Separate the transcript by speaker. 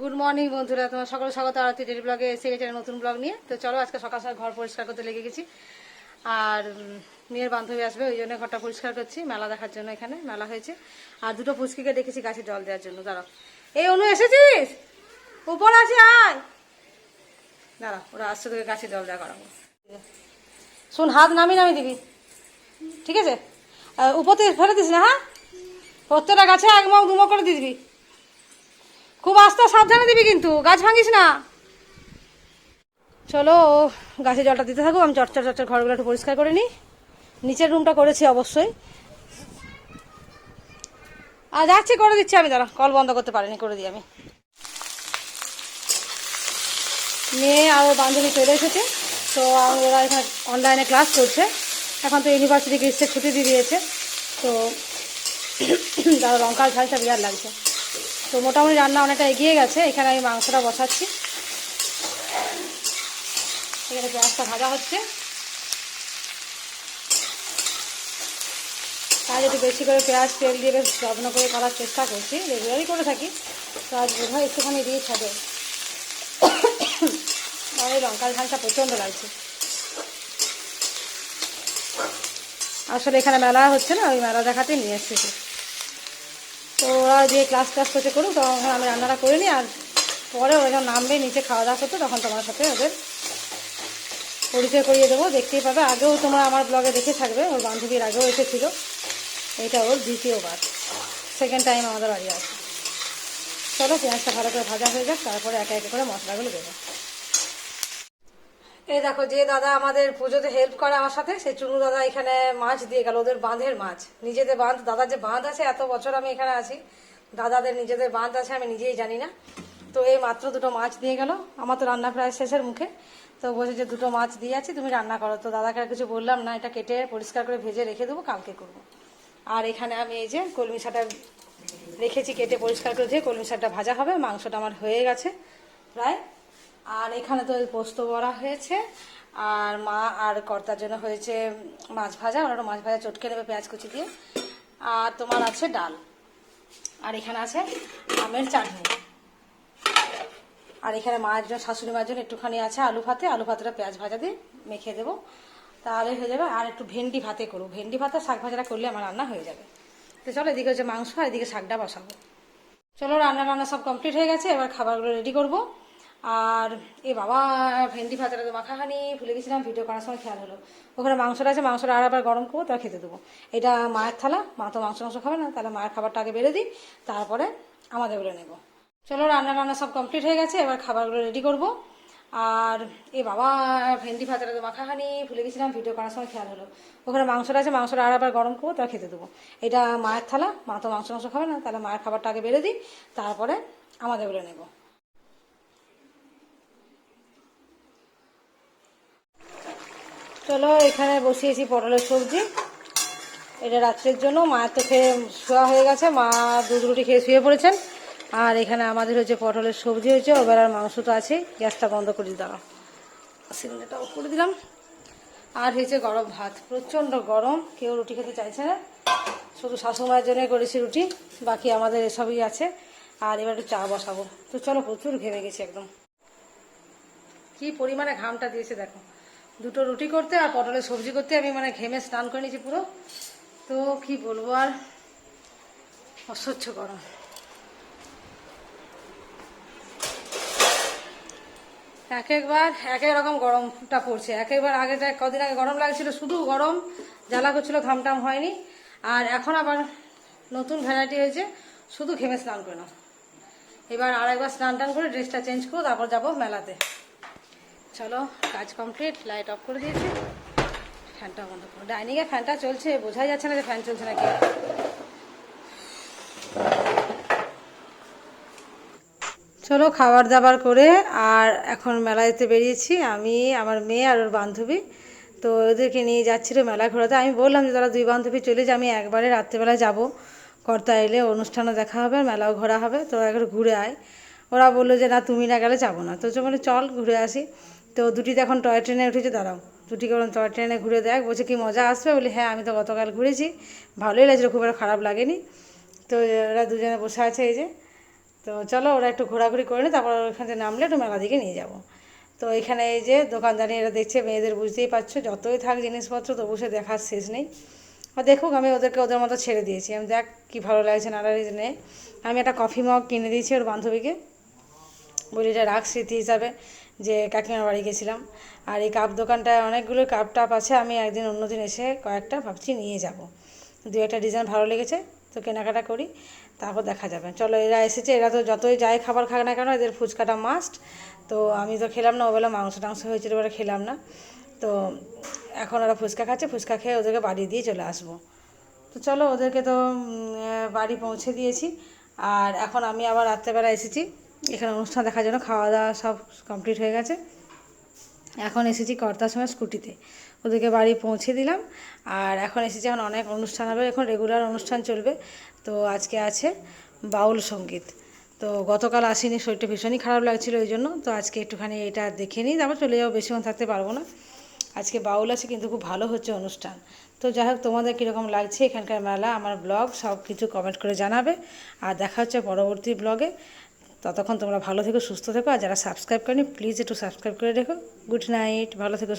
Speaker 1: Good morning বন্ধুরা। তোমার সকল স্বাগত আরতি ডেলি ব্লগে এসে গেছে নতুন ব্লগ নিয়ে। তো চলো, আজকে সকাল সকাল ঘর পরিষ্কার করতে লেগে গেছি। আর মেয়ের বান্ধবী আসবে, ওই জন্য ঘরটা পরিষ্কার করছি। মেলা দেখার জন্য এখানে মেলা হয়েছে। আর দুটো পুচকিকে দেখেছি গাছে জল দেওয়ার জন্য। দাঁড়াও। এই, অনু, এসেছিস? উপর আসি, আয়! দাঁড়া ওরা আসছে তোকে গাছে জল দেওয়া করাবো। শোন, হাত নামি নামি দিবি। ঠিক আছে? উপর ফেলে দিস না হ্যাঁ? প্রত্যেকটা গাছে এক মাও দুমো করে দিয়ে দিবি। খুব আস্তে সাবধানে দিবি কিন্তু, গাছ ভাঙিস না। চলো, গাছে জলটা দিতে থাকো আমি চটচর চটচর ঘরগুলো একটু পরিষ্কার করে নিই। নিচের রুমটা করেছি অবশ্যই। আর যাচ্ছি, করে দিচ্ছি আমি, দাঁড়া, কল বন্ধ করতে পারিনি, করে দিই আমি। মেয়ে আর ওর বান্ধবী চলে এসেছে, তো ওরা এখানে অনলাইনে ক্লাস করছে। এখন তো ইউনিভার্সিটি গ্রীষ্মের ছুটি দিয়ে দিয়েছে, তো তারা লঙ্কার ঝালটা বিরাট লাগছে। তো মোটামুটি রান্না অনেকটা এগিয়ে গেছে, এখানে আমি মাংসটা বসাচ্ছি। এখানে পেঁয়াজটা ভাজা হচ্ছে। আজ একটু বেশি করে পেঁয়াজ, তেল দিয়ে বেশ যত্ন করে করার চেষ্টা করছি, রেগুলারই করে থাকি। তো আজ বোধ হয় একটুখানি দিয়ে ছাড়ে আর এই লঙ্কার ঝালটা প্রচণ্ড লাগছে। আসলে এখানে মেলা হচ্ছে না ওই মেলা দেখাতে নিয়ে এসেছি। তো ওরা দিয়ে ক্লাস ক্লাস করতে করুক, তখন আমি রান্নাটা করে নিই আর পরে ওরা যখন নামবে, নিচে খাওয়া দাওয়া করতে, তখন তোমার সাথে ওদের পরিচয় করিয়ে দেবো। দেখতেই পাবে। আগেও তোমরা আমার ব্লগে দেখে থাকবে, ওর বান্ধবীর আগেও এসেছিল। এটা ওর দ্বিতীয়বার। সেকেন্ড টাইম আমাদের বাড়ি আসে। চলো পেঁয়াজটা ভালো করে ভাজা হয়ে যাক, তারপরে একে একে করে মশলাগুলো দেবো। এই দেখো যে দাদা আমাদের পুজোতে হেল্প করে আমার সাথে, সেই চুনু দাদা এখানে মাছ দিয়ে গেল, ওদের বাঁধের মাছ। নিজেদের বাঁধ, দাদার যে বাঁধ আছে, এত বছর আমি এখানে আছি। দাদাদের নিজেদের বাঁধ আছে, আমি নিজেই জানি না। তো এই মাত্র দুটো মাছ দিয়ে গেল। আমার তো রান্না প্রায় শেষের মুখে। তো বলছে যে দুটো মাছ দিয়ে আছি, তুমি রান্না করো। তো দাদাকে আর কিছু বললাম না, এটা কেটে পরিষ্কার করে ভেজে রেখে দেবো, কালকে করব। আর এখানে আমি এই যে কলমি শাকটা রেখেছি, কেটে পরিষ্কার করে দিয়ে কলমি শাকটা ভাজা হবে, মাংসটা আমার হয়ে গেছে প্রায়। আর এখানে তো পোস্ত বড়া হয়েছে, আর মা আর কর্তার জন্য হয়েছে মাছ ভাজা। ওরা মাছ ভাজা চটকে নেবে পেঁয়াজ কুচি দিয়ে। আর তোমার আছে ডাল। আর এখানে আছে আমের চাটনি। আর এখানে মায়ের জন্য, শাশুড়ি মায়ের জন্য একটুখানি আছে আলু ভাতে। আলু ভাতটা পেঁয়াজ ভাজা দিয়ে মেখে দেবো। তাহলে হয়ে যাবে। আর একটু ভেন্ডি ভাতে করব। ভেন্ডি ভাতে শাক ভাজাটা করলে আমার রান্না হয়ে যাবে। তো চলো, এদিকে হচ্ছে মাংস আর এদিকে শাকটা বসাবো। চলো রান্না রান্না সব কমপ্লিট হয়ে গেছে। এবার খাবারগুলো রেডি করব। আর এ বাবা, ভেন্ডি ভাজাটা তো মাখাখানি ভুলে গেছিলাম ভিডিও করার সময় খেয়াল হলো। ওখানে মাংসটা আছে, মাংসটা আর আবার গরম করব তার খেতে দেবো। এটা মায়ের থালা, মা তো মাংস মাংস খাবে না, তাহলে মায়ের খাবারটা আগে বেড়ে দিই, তারপরে আমাদেরগুলো নেব। চলো, রান্না রান্না সব কমপ্লিট হয়ে গেছে, এবার খাবারগুলো রেডি করব। আর এ বাবা, ভেন্ডি ভাজাটা তো মাখাখানি ভুলে গেছিলাম ভিডিও করার সময় খেয়াল হলো। ওখানে মাংসটা আছে, মাংসটা আর আবার গরম করব তার খেতে দেবো। এটা মায়ের থালা, মা তো মাংস মাংস খাবে না, তাহলে মায়ের খাবারটা আগে বেড়ে দিই, তারপরে আমাদেরগুলো নেব। চলো, এখানে বসিয়েছি পটলের সবজি। এটা রাত্রের জন্য, মায়ের তো খেয়ে শোয়া হয়ে গেছে, মা দুধ রুটি খেয়ে শুয়ে পড়েছেন। আর এখানে আমাদের হচ্ছে পটলের সবজি হয়েছে ওবেলার মাংস তো আছে, গ্যাসটা বন্ধ করে দাঁড়াও। সিলিন্ডারটা করে দিলাম। আর হয়েছে গরম ভাত, প্রচণ্ড গরম, কেউ রুটি খেতে চাইছে না। শুধু শাশুমায়ের জন্যই করেছি রুটি, বাকি আমাদের এসবই আছে। আর এবার একটু চা বসাবো। তো চলো, প্রচুর ঘেমে গেছি একদম। কি পরিমাণে ঘামটা দিয়েছে, দেখো। দুটো রুটি করতে আর পটলের সবজি করতে। আমি মানে ঘেমে স্নান করে নিয়েছি পুরো। তো কি বলব আর? অসহ্য গরম। এক একবার এক এক রকম গরমটা পড়ছে। এক একবার আগে যা কদিন আগে গরম লাগছিল, শুধু গরম, জ্বালা করছিল, ঘামটাম হয়নি। আর এখন আবার নতুন ভ্যারাইটি হয়েছে, শুধু ঘেমে স্নান করে নাও। এবার আর একবার স্নান টান করে ড্রেসটা চেঞ্জ করব, তারপর যাব মেলাতে। চলো, কাজ কমপ্লিট লাইট অফ করে দিয়েছি। ফ্যানটা বন্ধ করো। ডাইনিংয়ে ফ্যানটা চলছে, বোঝাই যাচ্ছে না যে ফ্যান চলছে নাকি। চলো, খাবার দাবার করে আর এখন মেলাতে বেরিয়েছি। আমি, আমার মেয়ে আর ওর বান্ধবী। তো ওদেরকে নিয়ে যাচ্ছিল মেলা ঘোরাতে। আমি বললাম যে, তারা দুই বান্ধবী চলে যে আমি একবারে রাত্রেবেলা যাব। কর্তা এলে অনুষ্ঠানও দেখা হবে আর মেলাও ঘোরা হবে। তো একবার ঘুরে আয়। ওরা বলল যে, না, তুমি না গেলে যাব না। তো বলে, চল, ঘুরে আসি। তো দুটিতে এখন টয় ট্রেনে উঠেছে, দাঁড়াও। দুটি করে টয় ট্রেনে ঘুরে দেখ, বলছে কি মজা আসবে? বলি হ্যাঁ আমি তো গতকাল ঘুরেছি, ভালোই লাগছিল, খুব একটা খারাপ লাগেনি। তো ওরা দুজনে বসে আছে এই যে, তো চলো ওরা একটু ঘোরাঘুরি করে নি তারপর ওখান থেকে নামলে একটু মেলা দিকে নিয়ে যাব। তো এখানে এই যে দোকানদারি এরা দেখছে, মেয়েদের বুঝতেই পারছ, যতই থাক জিনিসপত্র, তবু সে দেখার শেষ নেই। আর দেখুক, আমি ওদেরকে ওদের মতো ছেড়ে দিয়েছি। আমি দেখ কী ভালো লাগছে, নে। আমি একটা কফি মগ কিনে দিয়েছি ওর বান্ধবীকে। বলি, এটা রাখ স্মৃতি হিসাবে। যে কাকিমার বাড়ি গেছিলাম। আর এই কাপ দোকানটায় অনেকগুলো কাপ টাপ আছে, আমি একদিন অন্য দিন এসে কয়েকটা ভাবছি নিয়ে যাব। দু একটা ডিজাইন ভালো লেগেছে, তো কেনাকাটা করি, তারপর দেখা যাবে। চলো, এরা এসেছে, এরা তো যতই যাই খাবার খাক না কেন, এদের ফুচকাটা মাস্ট তো আমি তো খেলাম না ওবেলা মাংস টাংস হয়েছিল বলে খেলাম না। তো এখন ওরা ফুচকা খাচ্ছে, ফুচকা খেয়ে ওদেরকে বাড়ি দিয়ে চলে আসব। তো চলো, ওদেরকে তো বাড়ি পৌঁছে দিয়েছি। আর এখন আমি আবার রাত্রেবেলা এসেছি। এখানে অনুষ্ঠান দেখার জন্য খাওয়া দাওয়া সব কমপ্লিট হয়ে গেছে। এখন এসেছি কর্তার সময় স্কুটিতে। ওদেরকে বাড়ি পৌঁছে দিলাম। আর এখন এসেছি এখন অনেক অনুষ্ঠান হবে। এখন রেগুলার অনুষ্ঠান চলবে। তো আজকে আছে বাউল সংগীত। তো গতকাল আসিনি, শরীরটা ভীষণই খারাপ লাগছিল ওই জন্য। তো আজকে একটুখানি এটা দেখে নিই। তারপর চলে যাব, বেশিক্ষণ থাকতে পারব না। আজকে বাউল আছে কিন্তু খুব ভালো হচ্ছে অনুষ্ঠান। তো যাই হোক, তোমাদের কীরকম লাগছে এখানকার মেলা? আমার ব্লগ সব কিছু কমেন্ট করে জানাবে। আর দেখা হচ্ছে পরবর্তী ব্লগে। ততক্ষণ তোমরা ভালো থেকো, সুস্থ থেকো, আর যারা সাবস্ক্রাইব করেনি প্লিজ একটু সাবস্ক্রাইব করে রেখো গুড নাইট ভালো থেকো।